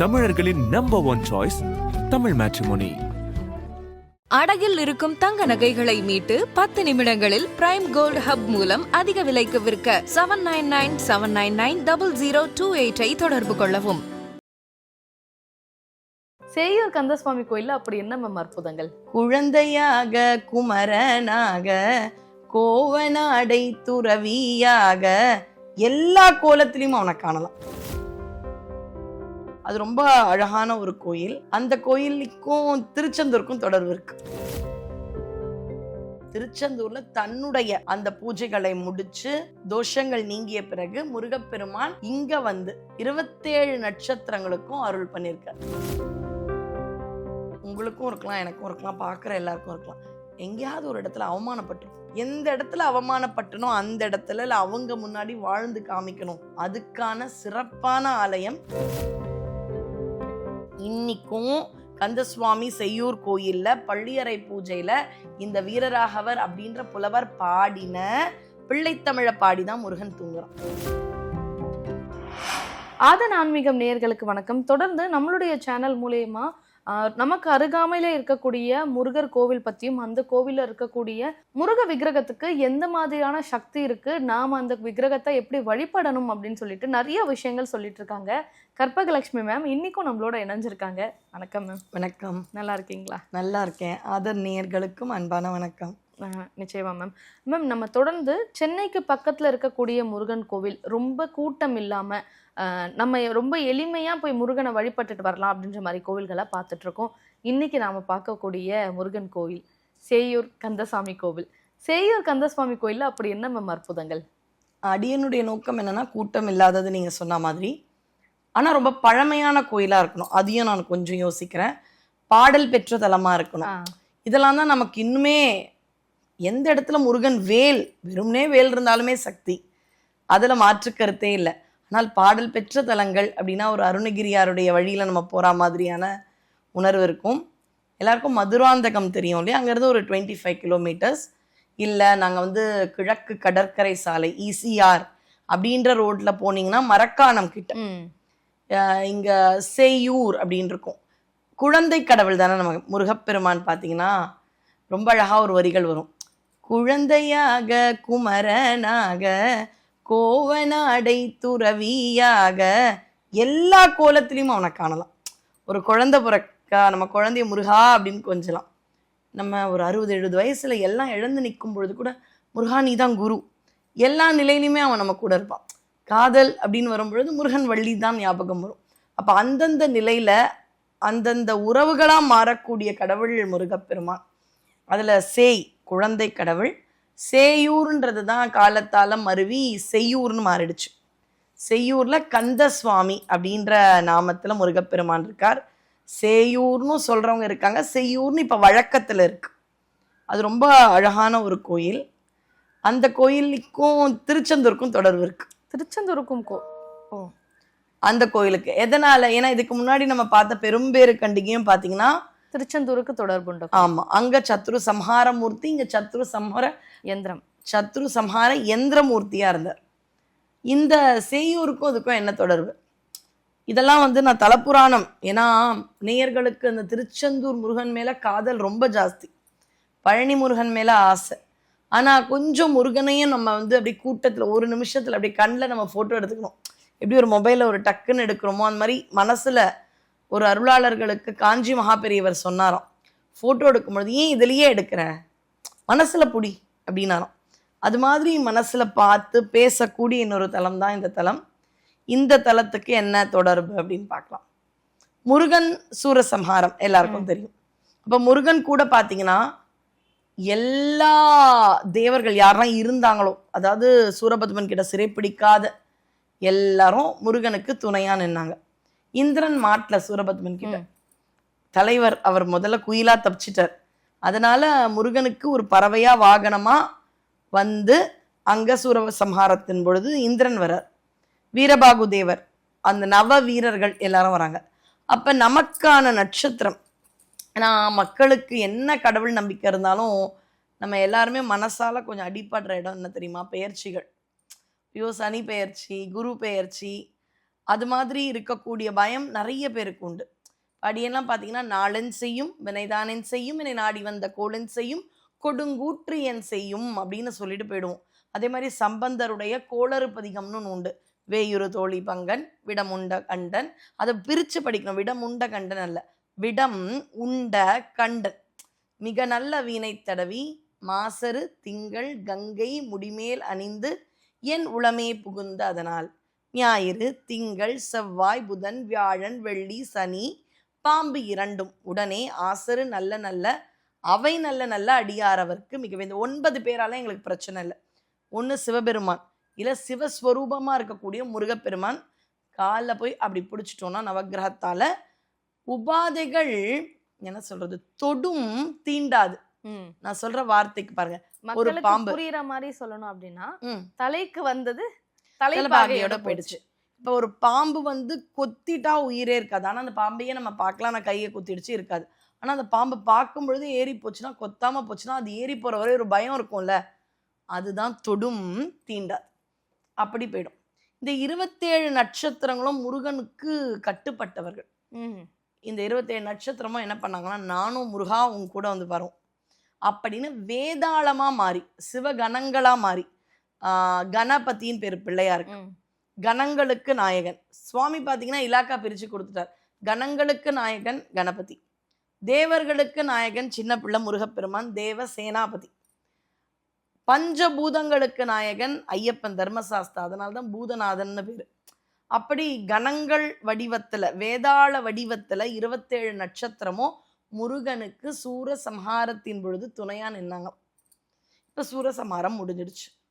தமிழர்களின் number one choice Tamil matrimony அடகில் இருக்கும் தங்க நகைகளை மீட்டு பத்து நிமிடங்களில் பிரைம் கோல்ட் ஹப் மூலம் அதிக விலைக்கு விற்க seven nine nine seven nine nine double zero two எயிட்டை தொடர்பு கொள்ளவும். சேயூர் கந்தசுவாமி கோயில்ல அப்படி என்ன மேம் அற்புதங்கள்? குழந்தையாக குமரனாக கோவனாடை துறவியாக எல்லா கோலத்திலையும் அவனை காணலாம். அது ரொம்ப அழகான ஒரு கோயில். அந்த கோயிலுக்கும் திருச்செந்தூருக்கும் தொடர்பு இருக்கு. திருச்செந்தூர்ல தன்னுடைய அந்த பூஜைகளை முடிச்சு தோஷங்கள் நீங்கிய பிறகு முருகப்பெருமான் இங்க வந்து இருபத்தேழு நட்சத்திரங்களுக்கும் அருள் பண்ணியிருக்கார். உங்களுக்கும் இருக்கலாம் எனக்கும் இருக்கலாம் பார்க்குற எல்லாருக்கும் இருக்கலாம். எங்கேயாவது ஒரு இடத்துல அவமானப்பட்டு எந்த இடத்துல அவமானப்பட்டனோ அந்த இடத்துல இல்லை அவங்க முன்னாடி வாழ்ந்து காமிக்கணும். அதுக்கான சிறப்பான ஆலயம் இன்னிக்கும் கந்தசுவாமி செய்யூர் கோயிலில் பள்ளியறை பூஜையில் இந்த வீரராகவர் அப்படின்ற புலவர் பாடின பிள்ளைத்தமிழை பாடிதான் முருகன் தூங்குறான். ஆதன் ஆன்மீகம் நேர்களுக்கு வணக்கம். தொடர்ந்து நம்மளுடைய சேனல் மூலயமா நமக்கு அருகாமையில இருக்கக்கூடிய முருகர் கோவில் பத்தியும் அந்த கோவில்ல இருக்கக்கூடிய முருக விக்கிரகத்துக்கு எந்த மாதிரியான சக்தி இருக்கு? நாம அந்த விக்கிரகத்தை எப்படி வழிபடணும் அப்படின்னு சொல்லிட்டு நிறைய விஷயங்கள் சொல்லிட்டு இருக்காங்க. கற்பகலட்சுமி மேம் இன்னைக்கும் நம்மளோட இணைஞ்சிருக்காங்க. வணக்கம் மேம் வணக்கம். நல்லா இருக்கீங்களா? நல்லா இருக்கேன். ஆதர் நேயர்களுக்கும் அன்பான வணக்கம். நிச்சயமா மேம் மேம் நம்ம தொடர்ந்து சென்னைக்கு பக்கத்துல இருக்கக்கூடிய முருகன் கோவில் ரொம்ப கூட்டம் இல்லாம ஆஹ் நம்ம ரொம்ப எளிமையா போய் முருகனை வழிபட்டுட்டு வரலாம் அப்படின்ற மாதிரி கோவில்களை பார்த்துட்டு இருக்கோம் இன்னைக்கு நாம பார்க்கக்கூடிய முருகன் கோவில் சேயூர் கந்தசாமி கோவில். சேயூர் கந்தசுவாமி கோயில்ல அப்படி என்ன மேம் அற்புதங்கள்? அடியனுடைய நோக்கம் என்னன்னா கூட்டம் இல்லாதது நீங்க சொன்ன மாதிரி. ஆனா ரொம்ப பழமையான கோயிலா இருக்கணும். அதையும் நான் கொஞ்சம் யோசிக்கிறேன். பாடல் பெற்ற தலமா இருக்கணும். இதெல்லாம் தான் நமக்கு இன்னுமே எந்த இடத்துல முருகன் வேல் வெறும்னே வேல் இருந்தாலுமே சக்தி. அதுல மாற்று கருத்தே இல்லை. ஆனால் பாடல் பெற்ற தலங்கள் அப்படின்னா ஒரு அருணகிரியாருடைய வழியில நம்ம போற மாதிரியான உணர்வு இருக்கும். எல்லாருக்கும் மதுராந்தகம் தெரியும் இல்லையா? அங்கேருந்து ஒரு டுவெண்ட்டி ஃபைவ் கிலோமீட்டர்ஸ் இல்லை நாங்கள் வந்து கிழக்கு கடற்கரை சாலை இசிஆர் அப்படின்ற ரோட்ல போனீங்கன்னா மரக்காணம் கிட்ட. இங்க செய்யூர் அப்படின்னு இருக்கும். குழந்தை கடவுள் தானே நம்ம முருகப்பெருமான் பார்த்தீங்கன்னா ரொம்ப அழகா ஒரு வரிகள் வரும். குழந்தையாக குமரனாக கோவனாடை துறவியாக எல்லா கோலத்திலையும் அவனை காணலாம். ஒரு குழந்தை பிறக்கா நம்ம குழந்தைய முருகா அப்படின்னு கொஞ்சலாம். நம்ம ஒரு அறுபது எழுபது வயசில் எல்லாம் இழந்து நிற்கும் பொழுது கூட முருகா நீ தான் குரு. எல்லா நிலையிலையுமே அவன் நம்ம கூட இருப்பான். காதல் அப்படின்னு வரும்பொழுது முருகன் வள்ளி தான் ஞாபகம் வரும். அப்போ அந்தந்த நிலையில் அந்தந்த உறவுகளாக மாறக்கூடிய கடவுள் முருகப்பெருமான். அதில் சேய் குழந்தை கடவுள் சேயூர்ன்றது தான் காலத்தால மருவி செய்யூர்னு மாறிடுச்சு. செய்யூர்ல கந்தசுவாமி அப்படின்ற நாமத்துல முருகப்பெருமான் இருக்கார். சேயூர்னு சொல்றவங்க இருக்காங்க. செய்யூர்னு இப்ப வழக்கத்துல இருக்கு. அது ரொம்ப அழகான ஒரு கோயில். அந்த கோயிலுக்கும் திருச்செந்தூருக்கும் தொடர்பு இருக்கு. திருச்செந்தூருக்கும் கோ ஓ. அந்த கோயிலுக்கு. எதனால? ஏன்னா இதுக்கு முன்னாடி நம்ம பார்த்த பெரும்பேறு கண்டிகையும் பாத்தீங்கன்னா திருச்செந்தூருக்கு தொடர்புண்டு ஆமா அங்க சத்ரு சம்ஹார மூர்த்தி இங்க சத்ரு சம்ஹார யந்திரம் சத்ரு சம்ஹார யந்திரமூர்த்தியா இருந்தார். இந்த செய்யூருக்கும் அதுக்கும் என்ன தொடர்பு? இதெல்லாம் வந்து நான் தலப்புராணம். ஏன்னா நேயர்களுக்கு அந்த திருச்செந்தூர் முருகன் மேல காதல் ரொம்ப ஜாஸ்தி. பழனி முருகன் மேல ஆசை. ஆனா கொஞ்சம் முருகனையும் நம்ம வந்து அப்படியே கூட்டத்துல ஒரு நிமிஷத்துல அப்படியே கண்ணில் நம்ம போட்டோ எடுத்துக்கணும். எப்படி ஒரு மொபைல்ல ஒரு டக்குன்னு எடுக்கிறோமோ அந்த மாதிரி மனசுல ஒரு அருளாளர்களுக்கு காஞ்சி மகாபெரியவர் சொன்னாராம் போட்டோ எடுக்கும்பொழுது ஏன் இதுலயே எடுக்கிற? மனசுல புடி அப்படின்னாராம். அது மாதிரி மனசுல பார்த்து பேசக்கூடிய இன்னொரு தலம் தான் இந்த தலம் இந்த தலத்துக்கு என்ன தொடர்பு அப்படின்னு பார்க்கலாம். முருகன் சூரசம்ஹாரம் எல்லாருக்கும் தெரியும். அப்ப முருகன் கூட பாத்தீங்கன்னா எல்லா தேவர்கள் யாரெல்லாம் இருந்தாங்களோ அதாவது சூரபத்மன் கிட்ட சிறைப்பிடிக்காத எல்லாரும் முருகனுக்கு துணையா நின்னாங்க. இந்திரன் மாட்டல சூரபத்மன் கிட்ட. தலைவர் அவர் முதல்ல குயிலா தப்பிச்சிட்டார். அதனால முருகனுக்கு ஒரு பறவையா வாகனமா வந்து அங்க சூர சம்ஹாரத்தின் பொழுது இந்திரன் வரார். வீரபாகு தேவர் அந்த நவ வீரர்கள் எல்லாரும் வராங்க. அப்ப நமக்கான நட்சத்திரம் ஏன்னா மக்களுக்கு என்ன கடவுள் நம்பிக்கை இருந்தாலும் நம்ம எல்லாருமே மனசால கொஞ்சம் அடிபடுற இடம் என்ன தெரியுமா? பெயர்ச்சிகள். ஐயோ சனி பெயர்ச்சி குரு பெயர்ச்சி அது மாதிரி இருக்கக்கூடிய பயம் நிறைய பேருக்கு உண்டு. அடியெல்லாம் பார்த்தீங்கன்னா நாளன் செய்யும் வினைதானன் செய்யும் என்னை நாடி வந்த கோலன் செய்யும் கொடுங்கூற்று என் செய்யும் அப்படின்னு சொல்லிட்டு போயிடுவோம். அதே மாதிரி சம்பந்தருடைய கோளறு பதிகம்னு ஒன்று உண்டு. வேயுறு தோழி பங்கன் விடமுண்ட கண்டன். அதை பிரித்து படிக்கணும். விடமுண்ட கண்டன் அல்ல. விடம் உண்ட கண்டன் மிக நல்ல வீணை தடவி மாசரு திங்கள் கங்கை முடிமேல் அணிந்து என் உளமே புகுந்த அதனால். ஞாயிறு திங்கள் செவ்வாய் புதன் வியாழன் வெள்ளி சனி பாம்பு இரண்டும். உடனே ஆசரு நல்ல நல்ல அவை நல்ல நல்ல அடியாரவர்க்கு மிக இந்த ஒன்பது பேரால எங்களுக்கு பிரச்சனை இல்லை. ஒன்று சிவபெருமான். இல்லை சிவஸ்வரூபமாக இருக்கக்கூடிய முருகப்பெருமான். காலில் போய் அப்படி பிடிச்சிட்டோம்னா நவக்கிரகத்தால உபாதைகள் என்ன சொல்றது தொடும் தீண்டாது. நான் சொல்ற வார்த்தைக்கு பாருங்க. மக்களுக்கு பாம்பு. புரியுற மாதிரி சொல்லணும் அப்படின்னா தலைக்கு வந்தது தலைப்பாகையோட போயிடுச்சு. இப்போ ஒரு பாம்பு வந்து கொத்திட்டா உயிரே இருக்காது. ஆனால் அந்த பாம்பையே நம்ம பார்க்கலாம். நான் கையை குத்திடுச்சு இருக்காது. ஆனால் அந்த பாம்பு பார்க்கும் பொழுது ஏறி போச்சுன்னா கொத்தாம போச்சுன்னா அது ஏறி போகிற வரை ஒரு பயம் இருக்கும்ல. அதுதான் தொடும் தீண்டாது அப்படி போயிடும். இந்த இருபத்தேழு நட்சத்திரங்களும் முருகனுக்கு கட்டுப்பட்டவர்கள். ம். இந்த இருபத்தேழு நட்சத்திரமும் என்ன பண்ணாங்கன்னா நானும் முருகா உன் கூட வந்து வரும். அப்படின்னு வேதாளமா மாறி சிவகணங்களா மாறி ஆஹ் கணபதியின் பேர் பிள்ளையாருக்கு. கணங்களுக்கு நாயகன். சுவாமி பார்த்தீங்கன்னா இலாக்கா பிரிச்சு கொடுத்துட்டார். கணங்களுக்கு நாயகன் கணபதி. தேவர்களுக்கு நாயகன் சின்ன பிள்ளை முருகப்பெருமான் தேவ சேனாபதி. பஞ்சபூதங்களுக்கு நாயகன் ஐயப்பன் தர்மசாஸ்தா. அதனால தான் பூதநாதன்னு பேரு. அப்படி கணங்கள் வடிவத்துல வேதாள வடிவத்துல இருபத்தேழு நட்சத்திரமும் முருகனுக்கு சூரசம்ஹாரத்தின் பொழுது துணையா நின்னாங்க. இப்ப சூரசம்ஹாரம் முடிஞ்சிடுச்சு.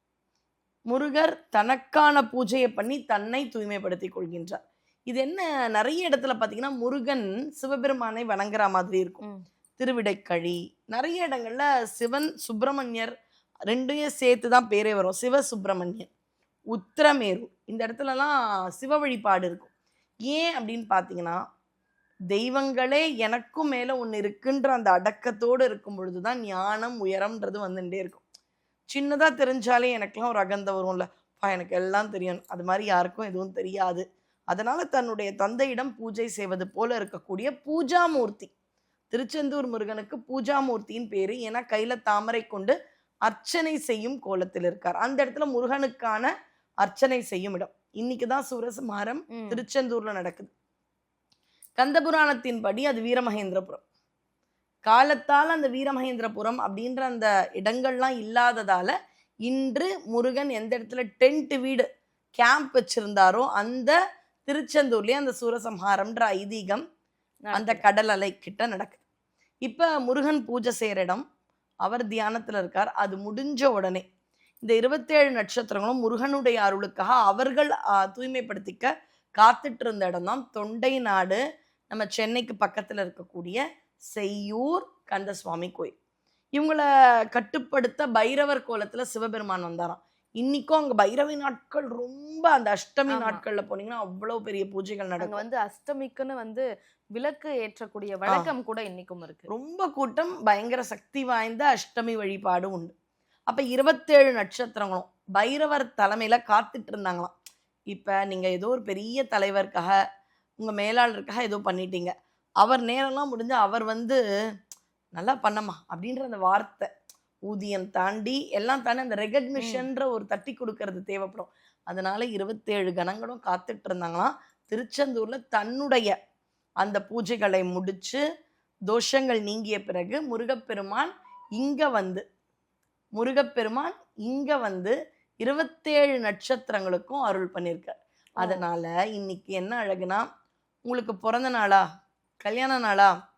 முருகர் தனக்கான பூஜையை பண்ணி தன்னை தூய்மைப்படுத்திக் கொள்கின்றார். இது என்ன? நிறைய இடத்துல பார்த்தீங்கன்னா முருகன் சிவபெருமானை வணங்குற மாதிரி இருக்கும். திருவிடைக்கழி நிறைய இடங்கள்ல சிவன் சுப்பிரமணியர் ரெண்டையும் சேர்த்து தான் பேரே வரும். சிவ சுப்பிரமணியன் உத்திரமேரு இந்த இடத்துலலாம் சிவ வழிபாடு இருக்கும். ஏன் அப்படின்னு பார்த்தீங்கன்னா தெய்வங்களே எனக்கும் மேலே ஒன்று இருக்குன்ற அந்த அடக்கத்தோடு இருக்கும் பொழுது தான் ஞானம் உயரம்ன்றது வந்துட்டே இருக்கும். சின்னதாக தெரிஞ்சாலே எனக்கெல்லாம் ஒரு அகந்த வரும்ல. "பா, எனக்கு எல்லாம் தெரியும். அது மாதிரி யாருக்கும் எதுவும் தெரியாது. அதனால தன்னுடைய தந்தையிடம் பூஜை செய்வது போல இருக்கக்கூடிய பூஜாமூர்த்தி. திருச்செந்தூர் முருகனுக்கு பூஜாமூர்த்தியின் பேரு. ஏன்னா கையில தாமரை கொண்டு அர்ச்சனை செய்யும் கோலத்தில் இருக்கார். அந்த இடத்துல முருகனுக்கான அர்ச்சனை செய்யும் இடம். இன்னைக்கு தான் சூரசம்ஹாரம். திருச்செந்தூர்ல நடக்குது. கந்தபுராணத்தின்படி அது வீரமகேந்திரபுரம். காலத்தால் அந்த வீரமகேந்திரபுரம் அப்படின்ற அந்த இடங்கள்லாம் இல்லாததால இன்று முருகன் எந்த இடத்துல டென்ட் வீடு கேம்ப் வச்சிருந்தாரோ அந்த திருச்செந்தூர்லயே அந்த சூரசம்ஹாரம்ன்ற ஐதீகம் அந்த கடல் அலை கிட்ட நடக்குது. இப்ப முருகன் பூஜை செய்யற இடம் அவர் தியானத்துல இருக்கார். அது முடிஞ்ச உடனே இந்த இருபத்தேழு நட்சத்திரங்களும் முருகனுடைய அருளுக்காக அவர்கள் தூய்மைப்படுத்திக்க காத்துட்டு இருந்த இடம் தான் தொண்டை நாடு. நம்ம சென்னைக்கு பக்கத்துல இருக்கக்கூடிய செய்யூர் கந்தசுவாமி கோயில். இவங்கள கட்டுப்படுத்த பைரவர் கோலத்துல சிவபெருமான் வந்தாராம். இன்னைக்கும் அங்க பைரவி நாட்கள் ரொம்ப அந்த அஷ்டமி. நாட்கள்ல போனீங்கன்னா அவ்வளவு பெரிய பூஜைகள் நடக்கும். வந்து அஷ்டமிக்குன்னு வந்து விளக்கு ஏற்றக்கூடிய வழக்கம் கூட இன்னைக்கும் இருக்கு. ரொம்ப கூட்டம் பயங்கர சக்தி வாய்ந்த அஷ்டமி வழிபாடு உண்டு. அப்ப இருபத்தேழு நட்சத்திரங்களும் பைரவர் தலைமையில காத்துட்டு இருந்தாங்களாம். இப்ப நீங்க ஏதோ ஒரு பெரிய தலைவருக்காக உங்க மேலாளருக்காக ஏதோ பண்ணிட்டீங்க. அவர் நேரம்லாம் முடிஞ்சு அவர் வந்து நல்லா பண்ணமா அப்படின்ற அந்த வார்த்தை. ஊதியம் தாண்டி எல்லாம் தாண்டி அந்த ரெகக்னிஷன்ற ஒரு தட்டி கொடுக்கறது தேவைப்படும். அதனால இருபத்தேழு கணங்களும் காத்துட்டு இருந்தாங்களாம். திருச்செந்தூர்ல தன்னுடைய அந்த பூஜைகளை முடிச்சு தோஷங்கள் நீங்கிய பிறகு முருகப்பெருமான் இங்க வந்து முருகப்பெருமான் இங்க வந்து இருபத்தேழு நட்சத்திரங்களுக்கும் அருள் பண்ணியிருக்கார் அதனால இன்னைக்கு என்ன அழகுனா உங்களுக்கு பிறந்த நாளா? கல்யாண நாளா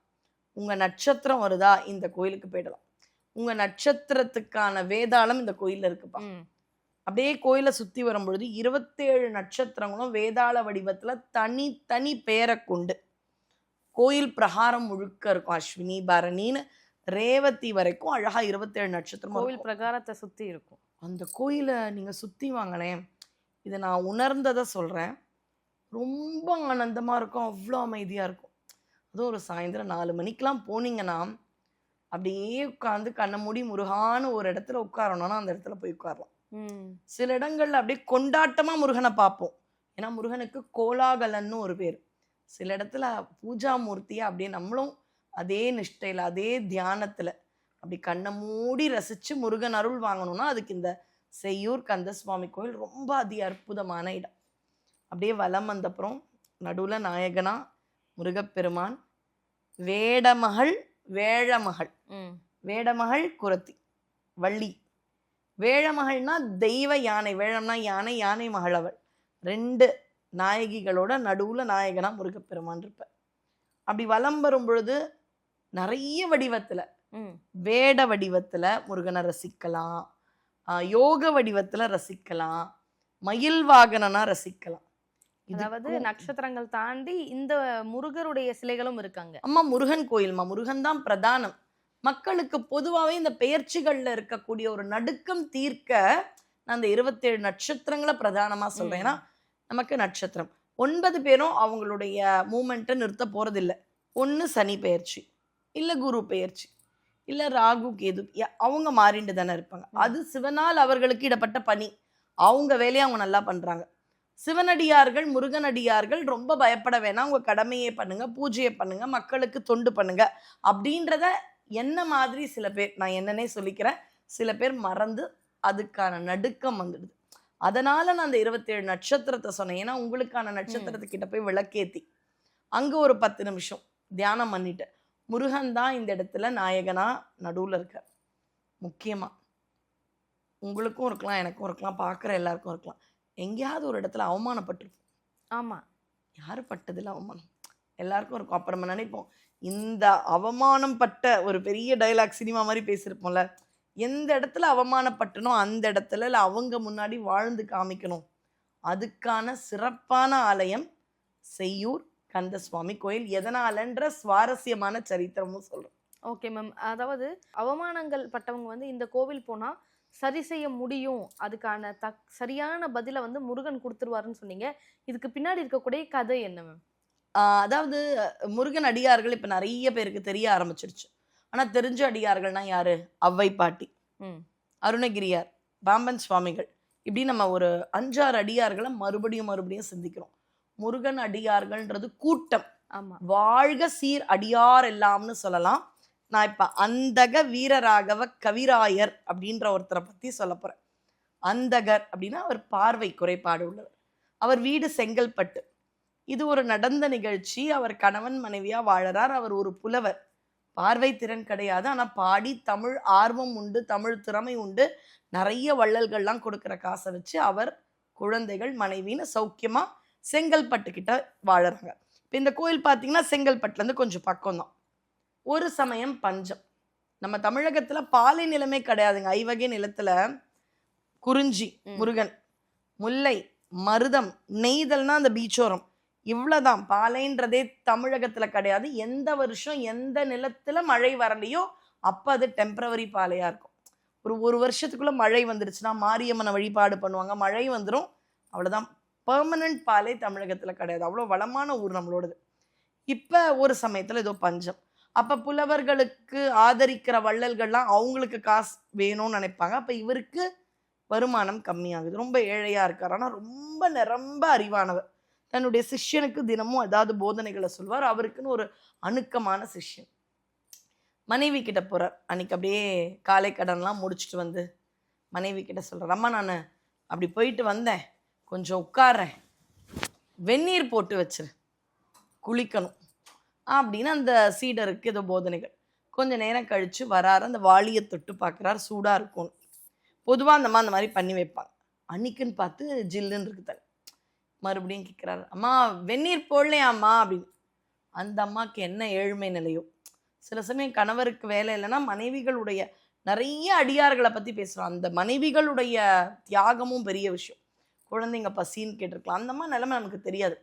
உங்க நட்சத்திரம் வருதா? இந்த கோயிலுக்கு போயிடலாம். உங்க நட்சத்திரத்துக்கான வேதாளம் இந்த கோயில்ல இருக்குப்பா. அப்படியே கோயிலை சுத்தி வரும் பொழுது இருபத்தேழு நட்சத்திரங்களும் வேதாள வடிவத்துல தனி தனி பெயரை கொண்டு கோயில் பிரகாரம் முழுக்க இருக்கும். அஸ்வினி பரணின்னு ரேவதி வரைக்கும் அழகா இருபத்தேழு நட்சத்திரம் கோவில் பிரகாரத்தை சுத்தி இருக்கும். அந்த கோயிலை நீங்க சுத்தி வாங்களேன். இதை நான் உணர்ந்ததை சொல்றேன். ரொம்ப ஆனந்தமா இருக்கும். அவ்வளோ அமைதியா இருக்கும். அதுவும் ஒரு சாயந்தரம் நாலு மணிக்கெல்லாம் போனீங்கன்னா அப்படியே உட்காந்து கண்ணை மூடி முருகான்னு ஒரு இடத்துல உட்காரணும்னா அந்த இடத்துல போய் உட்காரலாம். சில இடங்கள்ல அப்படியே கொண்டாட்டமா முருகனை பார்ப்போம். ஏன்னா முருகனுக்கு கோலாகலன்னு ஒரு பேர். சில இடத்துல பூஜா மூர்த்தியை அப்படியே நம்மளும் அதே நிஷ்டையில் அதே தியானத்தில் அப்படி கண்ணை மூடி ரசித்து முருகன் அருள் வாங்கணும்னா அதுக்கு இந்த செய்யூர் கந்தசுவாமி கோயில் ரொம்ப அதி அற்புதமான இடம். அப்படியே வலம் வந்தப்புறம் நடுவில் நாயகனா முருகப்பெருமான் வேடமகள் வேழமகள். ம். வேடமகள் குரத்தி. வள்ளி. வேழமகள்னா தெய்வ யானை. வேழம்னா யானை யானை மகள் அவள். ரெண்டு நாயகிகளோட நடுவுல நாயகனா முருகப்பெருமான் இருப்பார். அப்படி வலம் வரும் பொழுது நிறைய வடிவத்துல வேட வடிவத்துல முருகனை ரசிக்கலாம். யோக வடிவத்துல ரசிக்கலாம். மயில் வாகனனா ரசிக்கலாம். அதாவது நட்சத்திரங்கள் தாண்டி இந்த முருகருடைய சிலைகளும் இருக்காங்க. அம்மா முருகன் கோயில்மா முருகன் தான் பிரதானம். மக்களுக்கு பொதுவாகவே இந்த பெயர்ச்சிகள்ல இருக்கக்கூடிய ஒரு நடுக்கம் தீர்க்க நான் அந்த இருபத்தேழு நட்சத்திரங்களை பிரதானமா சொல்றேன். ஏன்னா நமக்கு நட்சத்திரம். ஒன்பது பேரும் அவங்களுடைய மூமெண்ட்டை நிறுத்த போறதில்ல. ஒன்று சனி பெயர்ச்சி இல்லை குரு பெயர்ச்சி இல்லை ராகு கேது அவங்க மாறிண்டு தானே இருப்பாங்க. அது சிவனால் அவர்களுக்கு இடப்பட்ட பணி. அவங்க வேலையை அவங்க நல்லா பண்றாங்க. சிவனடியார்கள் முருகனடியார்கள் ரொம்ப பயப்பட வேணாம். உங்கள் கடமையை பண்ணுங்க பூஜையை பண்ணுங்க மக்களுக்கு தொண்டு பண்ணுங்க. அப்படின்றத என்ன மாதிரி சில பேர் நான் என்னன்னே சொல்லிக்கிறேன். சில பேர் மறந்து அதுக்கான நடுக்கம் வந்துடுது. அதனால நான் அந்த இருபத்தேழு நட்சத்திரத்தை சொன்னேன். ஏன்னா உங்களுக்கான நட்சத்திரத்துக்கிட்ட போய் விளக்கேத்தி. அங்கே ஒரு பத்து நிமிஷம் தியானம் பண்ணிட்டு முருகன் தான் இந்த இடத்துல நாயகனா நடுவில் இருக்கார். முக்கியமாக உங்களுக்கும் இருக்கலாம் எனக்கும் இருக்கலாம் பார்க்குற எல்லாருக்கும் இருக்கலாம். எங்கேயாவது ஒரு இடத்துல அவமானப்பட்டிருப்போம். ஆமா. யாரு பட்டதில்ல அவமானம்? எல்லாருக்கும் இருக்கும். அப்புறம் நம்ம நினைப்போம் இந்த அவமானம் பட்ட ஒரு பெரிய டைலாக் சினிமா மாதிரி பேசியிருப்போம்ல எந்த இடத்துல அவமானப்பட்டனோ அந்த இடத்துல இல்ல அவங்க முன்னாடி வாழ்ந்து காமிக்கணும். அதுக்கான சிறப்பான ஆலயம் செய்யூர் கந்தசுவாமி கோயில். எதனாலன்ற சுவாரஸ்யமான சரித்திரமும் சொல்றோம். ஓகே மேம் அதாவது அவமானங்கள் பட்டவங்க வந்து இந்த கோவில் போனா சரி செய்ய முடியும். அதுக்கான தக் சரியான பதிலை வந்து முருகன் கொடுத்துருவாருன்னு சொன்னீங்க. இதுக்கு பின்னாடி இருக்கக்கூடிய கதை என்ன மேம் அதாவது முருகன் அடியார்கள் இப்ப நிறைய பேருக்கு தெரிய ஆரம்பிச்சிருச்சு. ஆனா தெரிஞ்ச அடியார்கள்னா யாரு? அவ்வை பாட்டி. ம். அருணகிரியார் பாம்பன் சுவாமிகள். இப்படி நம்ம ஒரு அஞ்சாறு அடியார்களை மறுபடியும் மறுபடியும் சிந்திக்கிறோம். முருகன் அடியார்கள்ன்றது கூட்டம். ஆமா. வாழ்க சீர் அடியார் எல்லாம்னு சொல்லலாம். நான் இப்போ அந்தக வீரராகவ கவிராயர் அப்படின்ற ஒருத்தரை பற்றி சொல்ல போகிறேன் அந்தகர் அப்படின்னா அவர் பார்வை குறைபாடு உள்ளவர். அவர் வீடு செங்கல்பட்டு. இது ஒரு நடந்த நிகழ்ச்சி. அவர் கணவன் மனைவியாக வாழறார். அவர் ஒரு புலவர். பார்வை திறன் கிடையாது. ஆனால் பாடி தமிழ் ஆர்வம் உண்டு தமிழ் திறமை உண்டு. நிறைய வள்ளல்கள்லாம் கொடுக்குற காசை வச்சு அவர் குழந்தைகள் மனைவின்னு சௌக்கியமாக செங்கல்பட்டு கிட்ட வாழறாங்க. இப்போ இந்த கோயில் பார்த்தீங்கன்னா செங்கல்பட்டுலேருந்து கொஞ்சம் பக்கம் தான் ஒரு சமயம் பஞ்சம். நம்ம தமிழகத்துல பாலை நிலமே கிடையாதுங்க. ஐவகை நிலத்துல குறிஞ்சி. முருகன் முல்லை மருதம் நெய்தல்னா அந்த பீச்சோரம். இவ்வளவுதான். பாலைன்றதே தமிழகத்துல கிடையாது. எந்த வருஷம் எந்த நிலத்துல மழை வரலையோ அப்ப அது டெம்பரவரி பாலையா இருக்கும். ஒரு ஒரு வருஷத்துக்குள்ள மழை வந்துருச்சுன்னா மாரியம்மனை வழிபாடு பண்ணுவாங்க. மழை வந்துடும் அவ்வளவுதான். பெர்மனன்ட் பாலை தமிழகத்துல கிடையாது. அவ்வளோ வளமான ஊர் நம்மளோடது. இப்ப ஒரு சமயத்துல ஏதோ பஞ்சம். அப்போ புலவர்களுக்கு ஆதரிக்கிற வள்ளல்கள்லாம் அவங்களுக்கு காசு வேணும்னு நினைப்பாங்க. அப்போ இவருக்கு வருமானம் கம்மியாகுது. ரொம்ப ஏழையாக இருக்கார். ஆனால் ரொம்ப நிரம்ப அறிவானவர். தன்னுடைய சிஷ்யனுக்கு தினமும் ஏதாவது போதனைகளை சொல்வார். அவருக்குன்னு ஒரு அணுக்கமான சிஷ்யன். மனைவி கிட்ட போகிறார் அன்னைக்கு அப்படியே காலை கடன்லாம் முடிச்சுட்டு வந்து மனைவி கிட்ட சொல்கிறார் அம்மா நான் அப்படி போயிட்டு வந்தேன். கொஞ்சம் உட்காறேன் வெந்நீர் போட்டு வச்சிரு. குளிக்கணும். அப்படின்னு அந்த சீடருக்கு ஏதோ போதனைகள். கொஞ்ச நேரம் கழித்து வராரு அந்த வாளியை தொட்டு பார்க்குறாரு சூடாக இருக்கும் பொதுவாக அந்தம்மா அந்த மாதிரி பண்ணி வைப்பாங்க. அன்னைக்குன்னு பார்த்து ஜில்லுன்னு இருக்கு தண்ணி மறுபடியும் கேட்குறாரு அம்மா வெந்நீர் போடலையாம்மா? அப்படின்னு. அந்த அம்மாவுக்கு என்ன ஏழ்மை நிலையோ. சில சமயம் கணவருக்கு வேலை இல்லைன்னா மனைவிகளுடைய நிறைய அடியார்களை பற்றி பேசுகிறோம் அந்த மனைவிகளுடைய தியாகமும் பெரிய விஷயம். குழந்தைங்க பசின்னு கேட்டிருக்கலாம். அந்த அம்மா நிலைமை நமக்கு தெரியாது.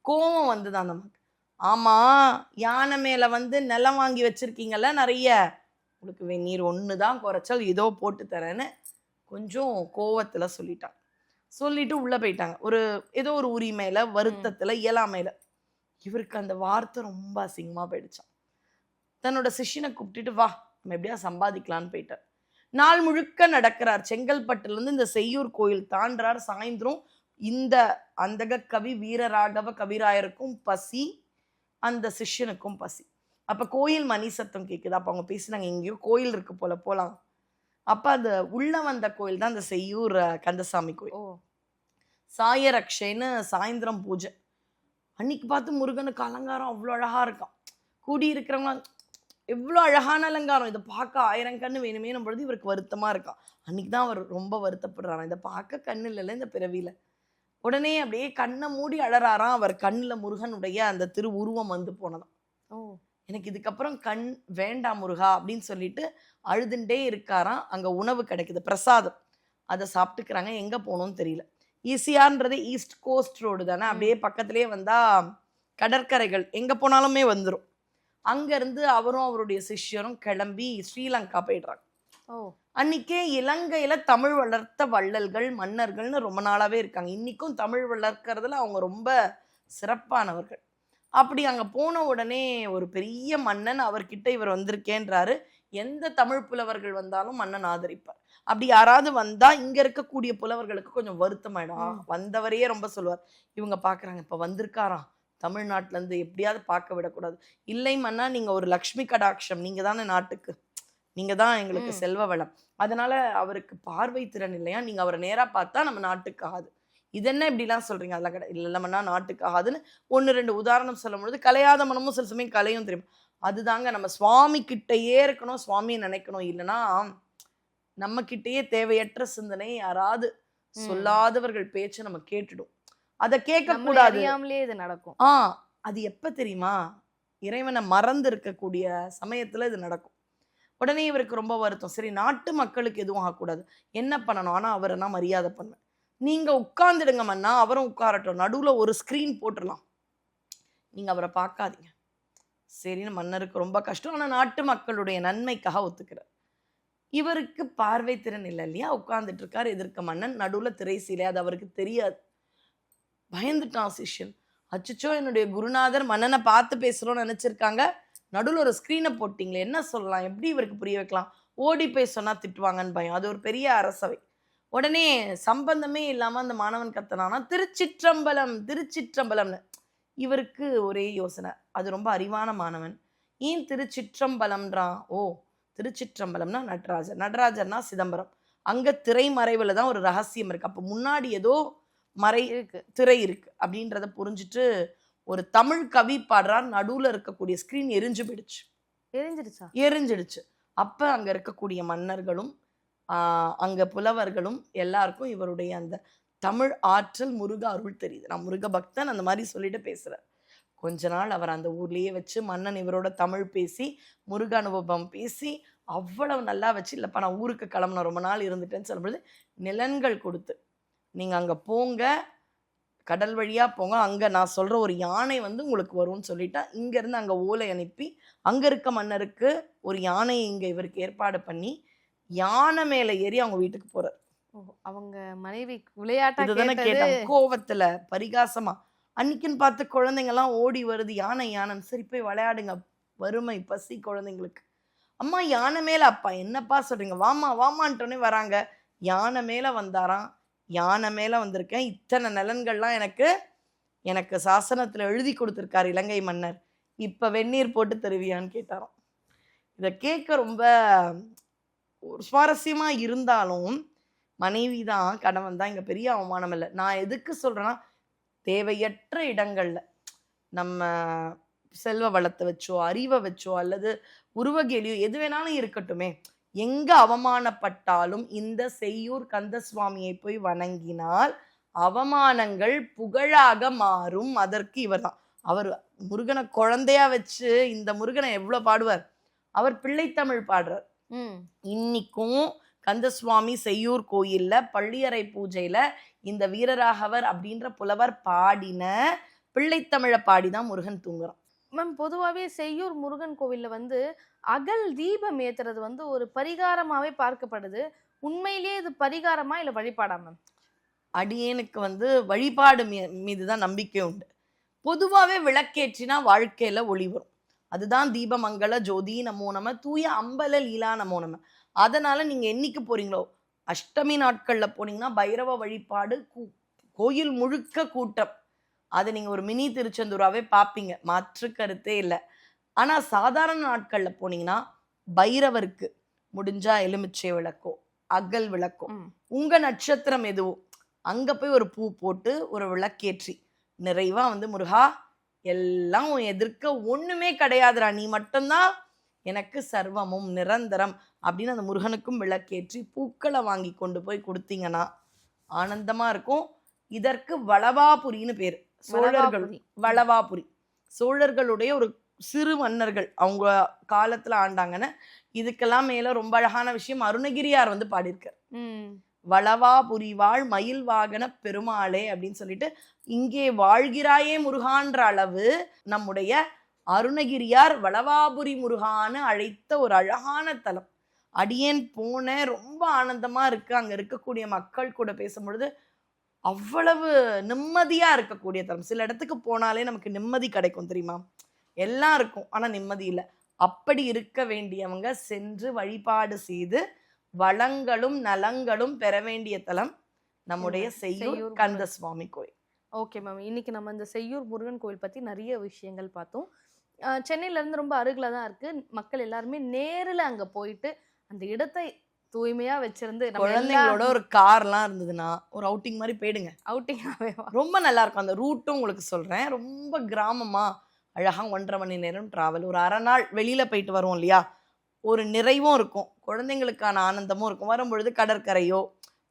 கோபம் வந்தது அந்த அம்மாக்கு. ஆமாம் யானை மேலே வந்து நிலம் வாங்கி வச்சிருக்கீங்கல்ல நிறைய. உங்களுக்கு வெந்நீர் ஒன்று தான் குறைச்சல் இதோ போட்டு தரேன்னு கொஞ்சம் கோவத்தில் சொல்லிட்டாங்க சொல்லிட்டு உள்ளே போயிட்டாங்க. ஒரு ஏதோ ஒரு உரிமையில வருத்தத்தில் இயலாமையில இவருக்கு அந்த வார்த்தை ரொம்ப அசிங்கமாக போயிடுச்சான் தன்னோட சிஷ்யனை கூப்பிட்டுட்டு வா நம்ம எப்படியா சம்பாதிக்கலான்னு போயிட்டார். நாள் முழுக்க நடக்கிறார். செங்கல்பட்டுலேருந்து இந்த செய்யூர் கோயில் தாண்டுறார். சாயந்தரம் இந்த அந்தக கவி வீரராகவ கவிராயருக்கும் பசி அந்த சிஷ்யனுக்கும் பசி. அப்ப கோயில் மணி சத்தம் கேக்குது. அப்ப அவங்க பேசினாங்க எங்கேயோ கோயில் இருக்கு போல போலாம். அப்ப அந்த உள்ள வந்த கோயில் தான் அந்த செய்யூர் கந்தசாமி கோயில். ஓ. சாயரக்ஷைன்னு சாயந்தரம் பூஜை. அன்னைக்கு பார்த்து முருகனுக்கு அலங்காரம் அவ்வளோ அழகா இருக்கான். கூடி இருக்கிறவங்க எவ்வளோ அழகான அலங்காரம். இதை பார்க்க ஆயிரம் கண்ணு வேணுமேனும் பொழுது இவருக்கு வருத்தமா இருக்கான். அன்னைக்கு தான் அவர் ரொம்ப வருத்தப்படுறாராம். இதை பார்க்க கண்ணு இல்லைல்ல இந்த பிறவியில. உடனே அப்படியே கண்ணை மூடி அழறாராம் அவர் கண்ணுல முருகனுடைய அந்த திரு உருவம் வந்து போனதாம். ஓ. எனக்கு இதுக்கப்புறம் கண் வேண்டாம் முருகா அப்படின்னு சொல்லிட்டு அழுதுண்டே இருக்காராம். அங்க உணவு கிடைக்குது பிரசாதம். அதை சாப்பிட்டுக்கிறாங்க. எங்க போகணும்னு தெரியல. ஈஸியான்றது ஈஸ்ட் கோஸ்ட் ரோடு தானே? அப்படியே பக்கத்துலயே வந்தா கடற்கரைகள். எங்க போனாலுமே வந்துடும் அங்க இருந்து அவரும் அவருடைய சிஷ்யரும் கிளம்பி ஸ்ரீலங்கா போயிடுறாங்க. ஓ. அன்னைக்கே இலங்கையில தமிழ் வளர்த்த வள்ளல்கள் மன்னர்கள்னு ரொம்ப நாளாவே இருக்காங்க. இன்னைக்கும் தமிழ் வளர்க்கறதுல அவங்க ரொம்ப சிறப்பானவர்கள். அப்படி அங்க போன உடனே ஒரு பெரிய மன்னன் அவர்கிட்ட இவர் வந்திருக்கேன்றாரு. எந்த தமிழ் புலவர்கள் வந்தாலும் மன்னன் ஆதரிப்பார். அப்படி யாராவது வந்தா இங்க இருக்கக்கூடிய புலவர்களுக்கு கொஞ்சம் வருத்தமாயிடும். வந்தவரையே ரொம்ப சொல்லுவார். இவங்க பாக்குறாங்க இப்ப வந்திருக்காராம். தமிழ்நாட்டுல இருந்து எப்படியாவது பார்க்க விடக்கூடாது. இல்லை மன்னா நீங்க ஒரு லக்ஷ்மி கடாட்சம். நீங்க தானே நாட்டுக்கு. நீங்க தான் எங்களுக்கு. செல்வ வளம். அதனால அவருக்கு பார்வை திறன் இல்லையா? நீங்க அவரை நேரா பார்த்தா நம்ம நாட்டுக்கு ஆகாது. இது என்ன இப்படிலாம் சொல்றீங்க? அதெல்லாம் கிடையாது. இல்லை இல்லைம்மா நாட்டுக்கு ஆகாதுன்னு ஒன்று ரெண்டு உதாரணம் சொல்லும் பொழுது கலையாத மனமும் சில சமயம் கலையும் தெரியும். அதுதாங்க நம்ம சுவாமி கிட்டயே இருக்கணும் சுவாமியை நினைக்கணும். இல்லைன்னா நம்ம கிட்டயே தேவையற்ற சிந்தனை யாராவது. சொல்லாதவர்கள் பேச்சை நம்ம கேட்டுடும். அதை கேட்க நம்மளே கூடாது. அறியாமலே இது நடக்கும். ஆ அது எப்ப தெரியுமா? இறைவனை மறந்து இருக்கக்கூடிய சமயத்துல இது நடக்கும். உடனே இவருக்கு ரொம்ப வருத்தம். சரி நாட்டு மக்களுக்கு எதுவும் ஆகக்கூடாது. என்ன பண்ணணும்? ஆனால் அவரை நான் மரியாதை பண்ணுவேன். நீங்கள் உட்காந்துடுங்க மன்னா. அவரும் உட்காரட்டும். நடுவில் ஒரு ஸ்க்ரீன் போட்டுடலாம். நீங்கள் அவரை பார்க்காதீங்க. சரின்னு மன்னருக்கு ரொம்ப கஷ்டம். ஆனால் நாட்டு மக்களுடைய நன்மைக்காக ஒத்துக்கிறார். இவருக்கு பார்வை திறன் இல்லை இல்லையா? உட்கார்ந்துட்டு இருக்கார் எதிர்க்க மன்னன். நடுவில் திரைசீலை. அது அவருக்கு தெரியாது. பயந்துட்டான் சிஷ்யன். அச்சச்சோ என்னுடைய குருநாதர் மன்னனை பார்த்து பேசுகிறோன்னு நினச்சிருக்காங்க. நடுவுல ஒரு ஸ்கிரீனை போட்டிங்களே என்ன சொல்லலாம்? எப்படி இவருக்கு புரிய வைக்கலாம்? ஓடி போய் சொன்னா திட்டுவாங்கன்னு பயம். அது ஒரு பெரிய அரசவை. உடனே சம்பந்தமே இல்லாம அந்த மாணவன் கத்தனானா திருச்சிற்றம்பலம் திருச்சிற்றம்பலம்னு. இவருக்கு ஒரே யோசனை. அது ரொம்ப அறிவான மாணவன். ஏன் திருச்சிற்றம்பலம்ன்றான்? ஓ திருச்சிற்றம்பலம்னா நடராஜர். நடராஜர்னா சிதம்பரம். அங்க திரைமறைவுல தான் ஒரு ரகசியம் இருக்கு. அப்ப முன்னாடி ஏதோ மறை இருக்கு. திரை இருக்கு. அப்படின்றத புரிஞ்சுட்டு ஒரு தமிழ் கவி பாடுறார் நடுவுல இருக்கக்கூடிய ஸ்கிரீன் எரிஞ்சு போயிடுச்சு. எரிஞ்சிருச்சா எரிஞ்சிடுச்சு. அப்ப அங்க இருக்கக்கூடிய மன்னர்களும் அங்க புலவர்களும் எல்லாருக்கும் இவருடைய அந்த தமிழ் ஆற்றல் முருக அருள் தெரியுது. நான் முருக பக்தன் அந்த மாதிரி சொல்லிட்டு பேசுறார் கொஞ்ச நாள் அவர் அந்த ஊர்லயே வச்சு மன்னன் இவரோட தமிழ் பேசி முருக அனுபவம் பேசி அவ்வளவு நல்லா வச்சு இல்லப்பா நான் ஊருக்கு கிளம்புன ரொம்ப நாள் இருந்துட்டேன்னு சொல்லும்போது நிலன்கள் கொடுத்து நீங்க அங்க போங்க கடல் வழியா போங்க. அங்க நான் சொல்ற ஒரு யானை வந்து உங்களுக்கு வரும்னு சொல்லிட்டா இங்க இருந்து அங்க ஓலை அனுப்பி அங்க இருக்க மன்னருக்கு ஒரு யானையை இங்க இவருக்கு ஏற்பாடு பண்ணி யானை மேல ஏறி அவங்க வீட்டுக்கு போறாரு. ஓ, அவங்க மனைவி விளையாட்டா கேட்டான். கோவத்துல பரிகாசமா அன்னைக்குன்னு பார்த்து குழந்தைங்க எல்லாம் ஓடி வருது. யானை யானைன்னு. சரி போய் விளையாடுங்க. வறுமை பசி குழந்தைங்களுக்கு. அம்மா யானை மேல அப்பா. என்னப்பா சொல்றீங்க? வாமா வாமான்ட்டோன்னே வராங்க. யானை மேல வந்தாராம். யானை மேலே வந்திருக்கேன். இத்தனை நலன்கள்லாம் எனக்கு எனக்கு சாசனத்தில் எழுதி கொடுத்துருக்காரு இலங்கை மன்னர். இப்போ வெந்நீர் போட்டு தருவியான்னு கேட்டாராம். இதை கேட்க ரொம்ப ஒரு சுவாரஸ்யமாக இருந்தாலும் மனைவி தான் கணவன் தான் இங்கே பெரிய அவமானம் இல்லை. நான் எதுக்கு சொல்கிறேன்னா தேவையற்ற இடங்களில் நம்ம செல்வ வளத்தை வச்சோ அறிவை வச்சோ அல்லது உருவகேலியோ எது வேணாலும் இருக்கட்டுமே. எங்க அவமானப்பட்டாலும் இந்த செய்யூர் கந்தசுவாமியை போய் வணங்கினால் அவமானங்கள் புகழாக மாறும். அதற்கு இவர்தான். அவர் முருகனை குழந்தையா வச்சு இந்த முருகனை எவ்வளவு பாடுவார்? அவர் பிள்ளைத்தமிழ் பாடுறார். ம். இன்னிக்கும் கந்தசுவாமி செய்யூர் கோயில்ல பள்ளியறை பூஜையில இந்த வீரராகவர் அப்படின்ற புலவர் பாடின பிள்ளைத்தமிழை பாடிதான் முருகன் தூங்குறான். மேம் பொதுவாகவே செய்யூர் முருகன் கோவிலில் வந்து அகல் தீபம் ஏத்துறது வந்து ஒரு பரிகாரமாகவே பார்க்கப்படுது. உண்மையிலேயே இது பரிகாரமா இல்லை வழிபாடா மேம்? அடியேனுக்கு வந்து வழிபாடு மீ- மீதுதான் நம்பிக்கை உண்டு. பொதுவாகவே விளக்கேற்றினா வாழ்க்கையில் ஒளி வரும். அதுதான் தீபமங்கல ஜோதி நமோ நம தூய அம்பல லீலா நமோ நம. அதனால் நீங்கள் என்னைக்கு போகிறீங்களோ அஷ்டமி நாட்களில் போனீங்கன்னா பைரவ வழிபாடு கோயில் முழுக்க கூட்டம். அது நீங்க ஒரு மினி திருச்செந்தூராவே பார்ப்பீங்க மாற்று கருத்தே இல்லை. ஆனா சாதாரண நாட்கள்ல போனீங்கன்னா பைரவருக்கு முடிஞ்சா எலுமிச்சை விளக்கோ அகல் விளக்கோ ம். உங்க நட்சத்திரம் எதுவோ அங்க போய் ஒரு பூ போட்டு ஒரு விளக்கேற்றி நிறைவா வந்து முருகா எல்லாம் எதிர்க்க ஒண்ணுமே கிடையாதுடா. நீ மட்டும்தான் எனக்கு சர்வமும் நிரந்தரம் அப்படின்னு அந்த முருகனுக்கும் விளக்கேற்றி பூக்களை வாங்கி கொண்டு போய் கொடுத்தீங்கன்னா ஆனந்தமா இருக்கும். இதற்கு வளவாபுரின்னு பேர். சோழர்கள் வளவாபுரி. சோழர்களுடைய ஒரு சிறு மன்னர்கள் அவங்க காலத்துல ஆண்டாங்கன்னு இதுக்கெல்லாம் மேல ரொம்ப அழகான விஷயம் அருணகிரியார் வந்து பாடியிருக்கார். வளவாபுரி வாழ் மயில் வாகன பெருமாளே அப்படின்னு சொல்லிட்டு இங்கே வாழ்கிறாயே முருகான்ற அளவு நம்முடைய அருணகிரியார் வளவாபுரி முருகான்னு அழைத்த ஒரு அழகான தலம். அடியேன் போனேன் ரொம்ப ஆனந்தமா இருக்கு. அங்க இருக்கக்கூடிய மக்கள் கூட பேசும்பொழுது அவ்வளவு நிம்மதியா இருக்கக்கூடிய தலம் சில இடத்துக்கு போனாலே நமக்கு நிம்மதி கிடைக்கும் தெரியுமா? எல்லாம் இருக்கும் ஆனா நிம்மதி இல்லை. அப்படி இருக்க வேண்டியவங்க சென்று வழிபாடு செய்து வளங்களும் நலங்களும் பெற வேண்டிய தலம் நம்முடைய? செய்யூர் கந்த சுவாமி கோயில். Okay ma'am. இன்னைக்கு நம்ம இந்த செய்யூர் முருகன் கோவில் பத்தி நிறைய விஷயங்கள் பார்த்தோம். அஹ் சென்னையில இருந்து ரொம்ப அருகில தான் இருக்கு. மக்கள் எல்லாருமே நேர்ல அங்க போயிட்டு அந்த இடத்தை தூய்மையா வச்சிருந்து குழந்தைங்களோட ஒரு கார்லாம் இருந்ததுன்னா ஒரு அவுட்டிங் மாதிரி போயிடுங்க. அவுட்டிங்காவே ரொம்ப நல்லா இருக்கும். அந்த ரூட்டும் உங்களுக்கு சொல்றேன். ரொம்ப கிராமமா அழகா ஒன்றரை மணி நேரம் டிராவல் ஒரு அரை நாள் வெளியில போயிட்டு வருவோம் இல்லையா? ஒரு நிறைவும் இருக்கும். குழந்தைங்களுக்கான ஆனந்தமும் இருக்கும். வரும்பொழுது கடற்கரையோ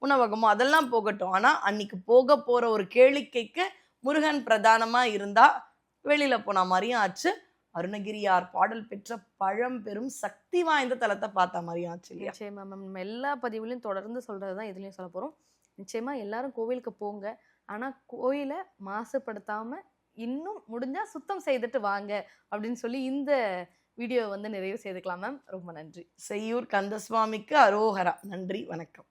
உணவகமோ அதெல்லாம் போகட்டும். ஆனா அன்னைக்கு போக போற ஒரு கேளிக்கைக்கு முருகன் பிரதானமா இருந்தா வெளியில போன மாதிரியும் ஆச்சு. அருணகிரியார் பாடல் பெற்ற பழம்பெரும் சக்தி வாய்ந்த தலத்தை பார்த்த மாதிரியும் ஆச்சு இல்லையா நிச்சயமா மேம் நம்ம எல்லா பதிவுலையும் தொடர்ந்து சொல்றது தான் இதுலயும் சொல்ல போறோம். நிச்சயமா எல்லாரும் கோவிலுக்கு போங்க. ஆனா கோயிலை மாசுபடுத்தாம இன்னும் முடிஞ்சா சுத்தம் செய்துட்டு வாங்க அப்படின்னு சொல்லி இந்த வீடியோ வந்து நிறைவு செய்துக்கலாம் மேம் ரொம்ப நன்றி. செய்யூர் கந்தசுவாமிக்கு அரோகரா. நன்றி. வணக்கம்.